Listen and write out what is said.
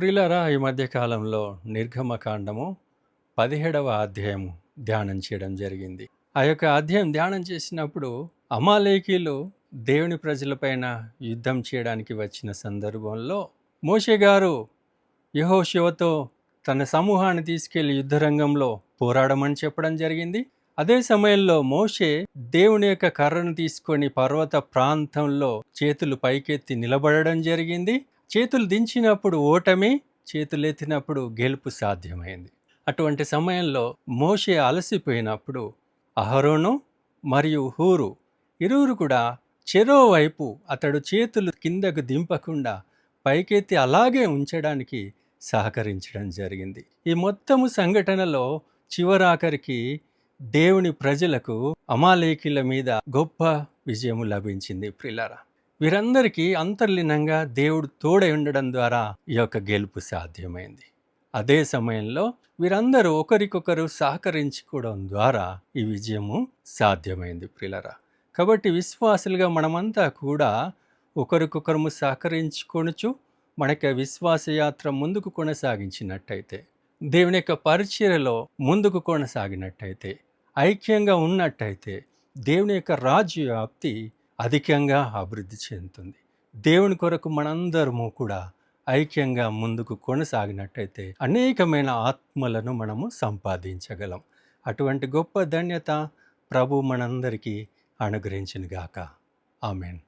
ప్రిలరా ఈ మధ్య కాలంలో నిర్గమకాండము పదిహేడవ అధ్యాయము ధ్యానం చేయడం జరిగింది. ఆ యొక్క అధ్యాయం ధ్యానం చేసినప్పుడు అమాలేకీలు దేవుని ప్రజలపైన యుద్ధం చేయడానికి వచ్చిన సందర్భంలో మోషే గారు యహోశివతో తన సమూహాన్ని తీసుకెళ్ళి యుద్ధరంగంలో పోరాడమని చెప్పడం జరిగింది. అదే సమయంలో మోషే దేవుని యొక్క కర్రను తీసుకొని పర్వత ప్రాంతంలో చేతులు పైకెత్తి నిలబడడం జరిగింది. చేతులు దించినప్పుడు ఓటమి చేతులు ఎత్తినప్పుడు గెలుపు సాధ్యమైంది. అటువంటి సమయంలో మోషే అలసిపోయినప్పుడు అహరోను మరియు హూరు ఇరువురు కూడా చెరో వైపు అతడు చేతులు కిందకు దింపకుండా పైకెత్తి అలాగే ఉంచడానికి సహకరించడం జరిగింది. ఈ మొత్తము సంఘటనలో చివరాఖరికి దేవుని ప్రజలకు అమాలేకిల మీద గొప్ప విజయము లభించింది ప్రిలారా. వీరందరికీ అంతర్లీనంగా దేవుడు తోడై ఉండడం ద్వారా ఈ యొక్క గెలుపు సాధ్యమైంది. అదే సమయంలో వీరందరూ ఒకరికొకరు సహకరించుకోవడం ద్వారా ఈ విజయము సాధ్యమైంది ప్రిలరా కాబట్టి విశ్వాసులుగా మనమంతా కూడా ఒకరికొకరు సహకరించుకొనుచు మనకి విశ్వాస యాత్ర ముందుకు కొనసాగించినట్టయితే దేవుని యొక్క పరిచర్యలో ముందుకు కొనసాగినట్టయితే ఐక్యంగా ఉన్నట్టయితే దేవుని యొక్క రాజ్య వ్యాప్తి అధికంగా అభివృద్ధి చెందుతుంది. దేవుని కొరకు మనందరము కూడా ఐక్యంగా ముందుకు కొనసాగినట్టయితే అనేకమైన ఆత్మలను మనము సంపాదించగలం. అటువంటి గొప్ప ధన్యత ప్రభు మనందరికీ అనుగ్రహించినగాక. ఆమెన్.